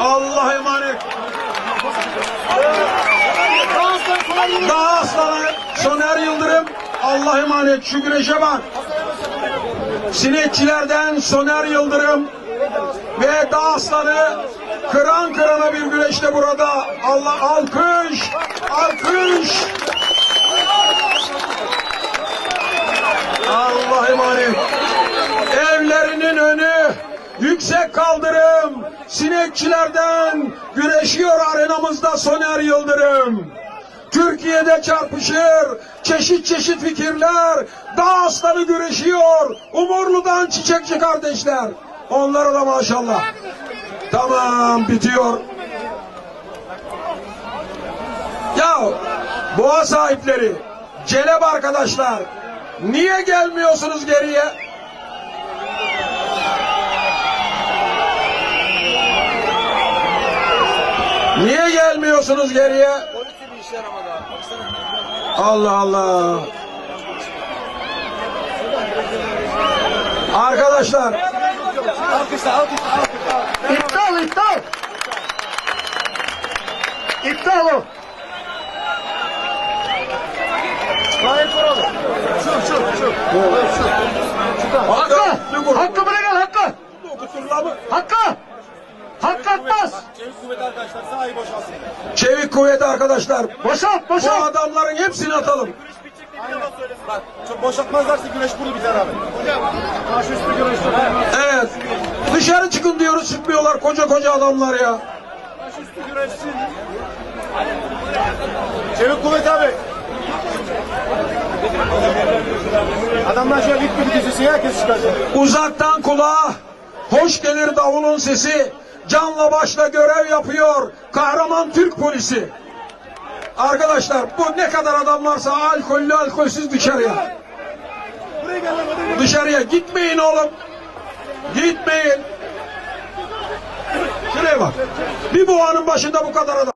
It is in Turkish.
Allah'a emanet. Daha aslanı Soner Yıldırım. Allah'a emanet. Şu güneşe bak. Sinekçilerden Soner Yıldırım ve Dağ Aslanı kıran kırana bir güreşte burada. Allah alkış, alkış. Allah emanet. Evlerinin önü yüksek kaldırım. Sinekçilerden güreşiyor arenamızda Soner Yıldırım. Türkiye'de çarpışır, çeşit çeşit fikirler, dağ aslanı güreşiyor, Umurlu'dan çiçekçi kardeşler. Onlara da maşallah. Tamam, bitiyor. Ya, boğa sahipleri, celeb arkadaşlar, niye gelmiyorsunuz geriye? Niye gelmiyorsunuz geriye? Allah Allah. Arkadaşlar İptal iptal. İptal o. Gayet oralı. Şu şu şu. Hakkı. Hakkı gel Hakkı. Hakkı. Çevik kuvvet arkadaşlar sahayı boşalsın. çevik kuvveti arkadaşlar. Boşalt Bu boşalt. adamların hepsini atalım. Bak çok boşaltmazlarsa güneş burada biter abi. Karşı üstü güneş. Evet. Dışarı çıkın diyoruz çıkmıyorlar koca koca adamlar ya. Karşı üstü güneşsin. Çevik kuvvet abi. Adamlar şöyle gibi dizisi herkes çıkaracak. Uzaktan kulağa hoş gelir davulun sesi. Canla başla görev yapıyor. Kahraman Türk polisi. Arkadaşlar bu ne kadar adam varsa alkollü alkolsüz dışarıya. Dışarıya gitmeyin oğlum. Gitmeyin. Şuraya bak. Bir boğanın başında bu kadar adam.